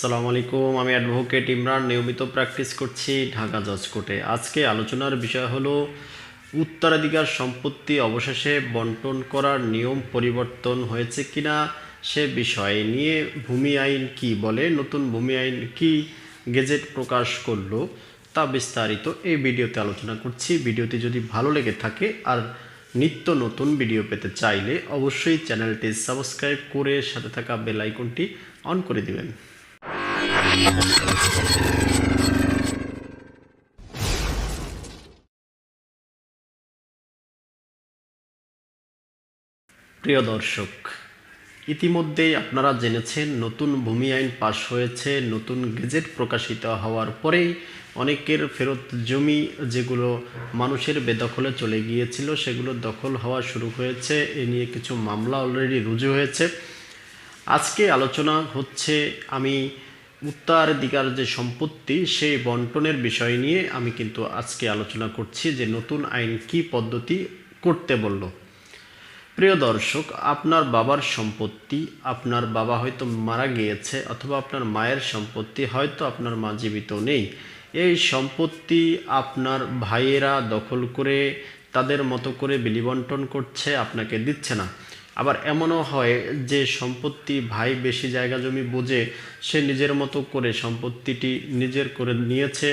সালাম আলাইকুম, আমি অ্যাডভোকেট ইমরান, নিয়মিত প্র্যাকটিস করছি ঢাকা জজ কোর্টে আজকে আলোচনার বিষয় হলো, উত্তরাধিকার সম্পত্তি অবশেষে বন্টন করার নিয়ম পরিবর্তন হয়েছে কিনা সে বিষয় নিয়ে ভূমি আইন কি বলে, নতুন ভূমি আইন কি গেজেট প্রকাশ করল, তা বিস্তারিত এই ভিডিওতে আলোচনা করছি। ভিডিওটি যদি ভালো লেগে থাকে আর নিত্য নতুন ভিডিও পেতে চাইলে অবশ্যই চ্যানেলটি সাবস্ক্রাইব করে সাথে থাকা বেল আইকনটি অন করে দিবেন। প্রিয় দর্শক, ইতিমধ্যেই আপনারা জেনেছেন নতুন ভূমি আইন পাশ হয়েছে, নতুন গেজেট প্রকাশিত হওয়ার পরেই অনেকের ফেরত জমি যেগুলো মানুষের বেদখলে চলে গিয়েছিল সেগুলো দখল হওয়া শুরু হয়েছে। এ নিয়ে কিছু মামলা অলরেডি রুজু হয়েছে। আজকে আলোচনা হচ্ছে, আমি উত্তরাধিকার যে সম্পত্তি, সেই বন্টনের বিষয় নিয়ে আমি কিন্তু আজকে আলোচনা করছি যে নতুন আইন কি পদ্ধতি করতে বলল। প্রিয় দর্শক, আপনার বাবার সম্পত্তি, আপনার বাবা হয়তো মারা গিয়েছে অথবা আপনার মায়ের সম্পত্তি হয়তো আপনার মা জীবিত নেই। এই সম্পত্তি আপনার ভাইয়েরা দখল করে, তাদের মতো করে বিলিবন্টন করছে, আপনাকে দিচ্ছে না। আবার এমনও হয় যে সম্পত্তি ভাই বেশি জায়গা জমি বুঝে, সে নিজের মতো করে সম্পত্তিটি নিজের করে নিয়েছে,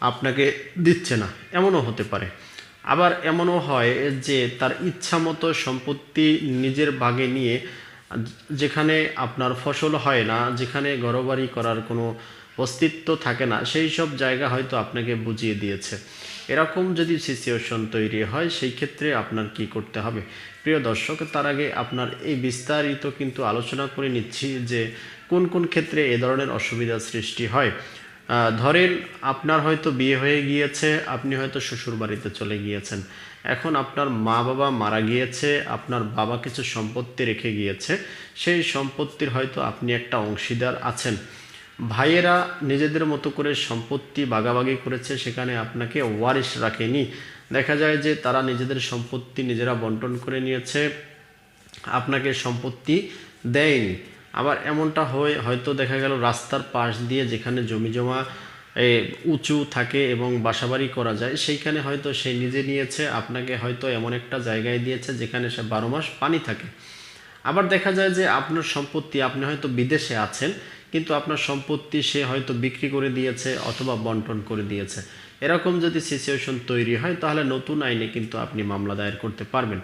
আপনাকে দিচ্ছে না। এমনও হতে পারে। আবার এমনও হয় যে তার ইচ্ছা মতো সম্পত্তি নিজের ভাগে নিয়ে যেখানে আপনার ফসল হয় না, যেখানে ঘরবাড়ি করার কোনো অস্তিত্ব থাকে না, সেই সব জায়গা হয়তো আপনাকে বুঝিয়ে দিয়েছে। এরকম যদি সিচুয়েশন তৈরি হয়, সেই ক্ষেত্রে আপনার কি করতে হবে? প্রিয় দর্শক, তার আগে আপনার এই বিস্তারিত কিন্তু আলোচনা করে নিচ্ছি যে কোন কোন ক্ষেত্রে এ ধরনের অসুবিধার সৃষ্টি হয়। ধরেন আপনার হয়তো বিয়ে হয়ে গিয়েছে, আপনি হয়তো শ্বশুর বাড়িতে চলে গিয়েছেন। এখন আপনার মা বাবা মারা গিয়েছে, আপনার বাবা কিছু সম্পত্তি রেখে গিয়েছে, সেই সম্পত্তির হয়তো আপনি একটা অংশীদার আছেন। ভাইয়েরা নিজেদের মতো করে সম্পত্তি বাগাবাগি করেছে, সেখানে আপনাকে ওয়ারিশ রাখেনি। দেখা যায় যে তারা নিজেদের সম্পত্তি নিজেরা বন্টন করে নিয়েছে, আপনাকে সম্পত্তি দেয়নি। আবার এমনটা হয়, হয়তো দেখা গেল রাস্তার পাশ দিয়ে যেখানে জমি জমা উঁচু থাকে এবং বাসাবাড়ি করা যায়, সেইখানে হয়তো সে নিজে নিয়েছে, আপনাকে হয়তো এমন একটা জায়গায় দিয়েছে যেখানে সে বারো মাস পানি থাকে। আবার দেখা যায় যে আপনার সম্পত্তি, আপনি হয়তো বিদেশে আছেন, কিন্তু আপনার সম্পত্তি সে হয়তো বিক্রি করে দিয়েছে অথবা বন্টন করে দিয়েছে। এরকম যদি সিচুয়েশন তৈরি হয়, তাহলে নতুন আইনে কিন্তু আপনি মামলা দায়ের করতে পারবেন।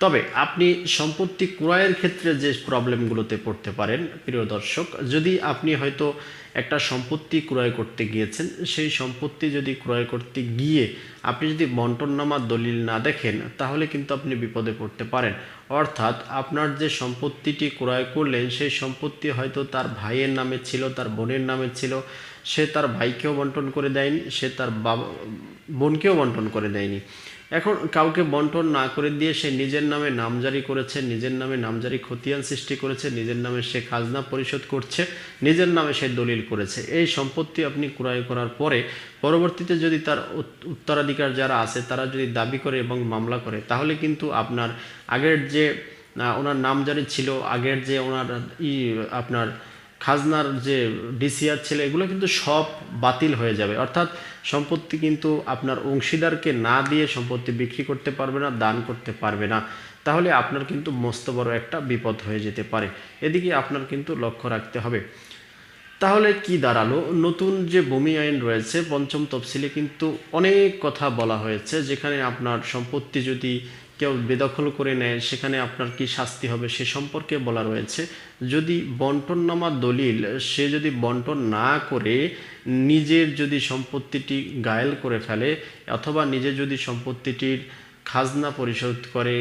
তবে আপনি সম্পত্তি ক্রয়ের ক্ষেত্রে যে প্রবলেমগুলোতে পড়তে পারেন, প্রিয় দর্শক, যদি আপনি হয়তো একটা সম্পত্তি ক্রয় করতে গিয়েছেন, সেই সম্পত্তি যদি ক্রয় করতে গিয়ে আপনি যদি বন্টননামার দলিল না দেখেন, তাহলে কিন্তু আপনি বিপদে পড়তে পারেন। অর্থাৎ আপনার যে সম্পত্তিটি ক্রয় করলেন, সেই সম্পত্তি হয়তো তার ভাইয়ের নামে ছিল, তার বোনের নামে ছিল সে তার ভাইকেও বন্টন করে দেয়নি, সে তার বাবা, বোনকেও বন্টন করে দেয়নি। এখন কাউকে বন্টন না করে দিয়ে সে নিজের নামে নামজারি করেছে, নিজের নামে নামজারি খতিয়ান সৃষ্টি করেছে, নিজের নামে সে খাজনা পরিশোধ করছে, নিজের নামে সে দলিল করেছে। এই সম্পত্তি আপনি ক্রয় করার পরে পরবর্তীতে যদি তার উত- উত্তরাধিকার যারা আছে, তারা যদি দাবি করে এবং মামলা করে, তাহলে কিন্তু আপনার আগের যে ওনার নামজারি ছিল, আগের যে ওনার ই, আপনার খাজনার যে ডিসিআর ছিল, এগুলো কিন্তু সব বাতিল হয়ে যাবে। অর্থাৎ সম্পত্তি কিন্তু আপনার অংশীদারকে না দিয়ে সম্পত্তি বিক্রি করতে পারবে না, দান করতে পারবে না। তাহলে আপনার কিন্তু মস্ত বড় একটা বিপদ হয়ে যেতে পারে। এদিকে আপনার কিন্তু লক্ষ্য রাখতে হবে। তাহলে কি দাঁড়াল? নতুন যে ভূমি আইন রয়েছে, পঞ্চম তফসিলে কিন্তু অনেক কথা বলা হয়েছে, যেখানে আপনার সম্পত্তি যদি কেউ বেদখল করে নেয়, সেখানে আপনার কি শাস্তি হবে সে সম্পর্কে বলা রয়েছে। যদি বন্টননামা দলিল, সে যদি বন্টন না করে, নিজের যদি সম্পত্তিটি গায়েল করে ফেলে, অথবা নিজে যদি সম্পত্তিটির খাজনা পরিশোধ করে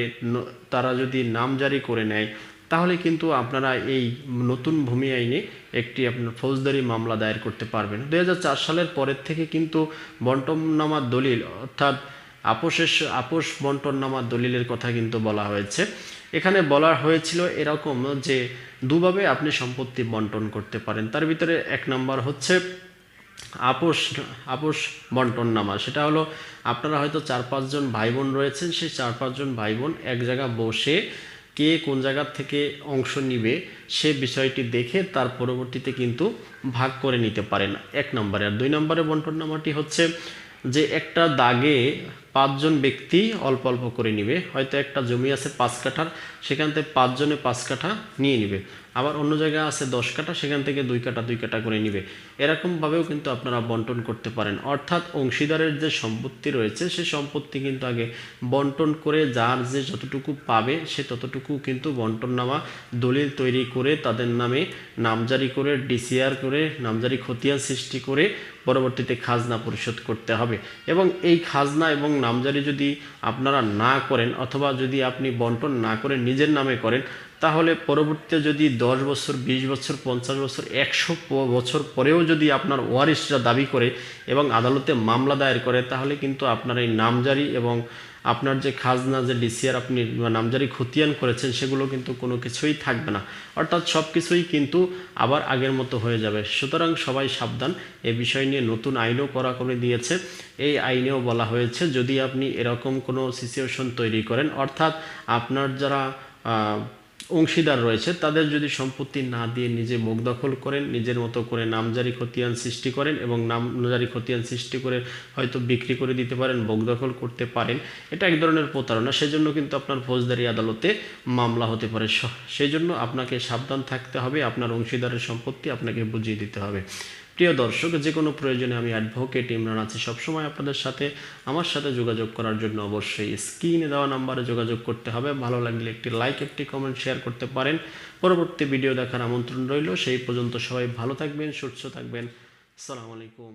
তারা যদি নামজারি করে নেয়, তাহলে কিন্তু আপনারা এই নতুন ভূমি আইনে একটি আপনার ফৌজদারি মামলা দায়ের করতে পারবেন। দু হাজার চার সালের পরের থেকে কিন্তু বন্টননামার দলিল, অর্থাৎ আপোষের আপোষ বন্টননামার দলিলের কথা কিন্তু বলা হয়েছে। এখানে বলা হয়েছিল এরকম যে দুভাবে আপনি সম্পত্তি বন্টন করতে পারেন। তার ভিতরে এক নম্বর হচ্ছে আপোষ আপোষ বন্টন নামা সেটা হলো আপনারা হয়তো চার পাঁচজন ভাই বোন রয়েছেন, সেই চার পাঁচজন ভাই বোন এক জায়গায় বসে কে কোন জায়গার থেকে অংশ নিবে সে বিষয়টি দেখে তার পরবর্তীতে কিন্তু ভাগ করে নিতে পারেন। এক নম্বরে। আর দুই নম্বরে বন্টন নামাটি হচ্ছে যে একটা দাগে পাঁচজন ব্যক্তি অল্প অল্প করে নিবে। হয়তো একটা জমি আছে পাঁচ কাঠার, সেখান থেকে পাঁচজনে পাঁচ কাঠা নিয়ে নিবে। আবার অন্য জায়গায় আছে দশ কাঠা, সেখান থেকে দুই কাঠা দুই কাঠা করে নিবে। এরকমভাবেও কিন্তু আপনারা বন্টন করতে পারেন। অর্থাৎ অংশীদারের যে সম্পত্তি রয়েছে, সে সম্পত্তি কিন্তু আগে বন্টন করে যার যে যতটুকু পাবে, সে ততটুকু কিন্তু বন্টন নামা দলিল তৈরি করে তাদের নামে নামজারি করে, ডিসিআর করে, নামজারি খতিয়ান সৃষ্টি করে পরবর্তীতে খাজনা পরিশোধ করতে হবে। এবং এই খাজনা এবং নামজারি যদি আপনারা না করেন, অথবা যদি আপনি বন্টন না করে নিজের নামে করেন তাহলে পরবর্তীতে যদি দশ বছর, বিশ বছর, পঞ্চাশ বছর, একশো বছর পরেও যদি আপনার ওয়ারিশরা দাবি করে এবং আদালতে মামলা দায়ের করে, তাহলে কিন্তু আপনার এই নামজারি এবং আপনার যে খাজনা, যে ডিসিআর আপনি নামজারি খতিয়ান করেছেন, সেগুলো কিন্তু কোনো কিছুই থাকবে না। অর্থাৎ সব কিছুই কিন্তু আবার আগের মতো হয়ে যাবে। সুতরাং সবাই সাবধান, এ বিষয় নিয়ে নতুন আইনও করা করে দিয়েছে। এই আইনেও বলা হয়েছে, যদি আপনি এরকম কোনো সিচুয়েশন তৈরি করেন, অর্থাৎ আপনার যারা অংশীদার রয়েছে, তাদের যদি সম্পত্তি না দিয়ে নিজে মুখ দখল করেন, নিজের মতো করে নামজারি খতিয়ান সৃষ্টি করেন এবং নামজারি খতিয়ান সৃষ্টি করে হয়তো বিক্রি করে দিতে পারেন, মুখ দখল করতে পারেন, এটা এক ধরনের প্রতারণা। সেজন্য কিন্তু আপনার ফৌজদারি আদালতে মামলা হতে পারে। সেই জন্য আপনাকে সাবধান থাকতে হবে, আপনার অংশীদারের সম্পত্তি আপনাকে বুঝিয়ে দিতে হবে। প্রিয় দর্শক, যে কোনো প্রয়োজনে আমি অ্যাডভোকেট ইমরান আছি। সবসময় আপনাদের সাথে, আমার সাথে যোগাযোগ করার জন্য অবশ্যই স্ক্রিনে দেওয়া নাম্বারে যোগাযোগ করতে হবে। ভালো লাগলে একটি লাইক একটি কমেন্ট শেয়ার করতে পারেন। পরবর্তী ভিডিও দেখার আমন্ত্রণ রইল। সেই পর্যন্ত সবাই ভালো থাকবেন, সুস্থ থাকবেন। আসসালামু আলাইকুম।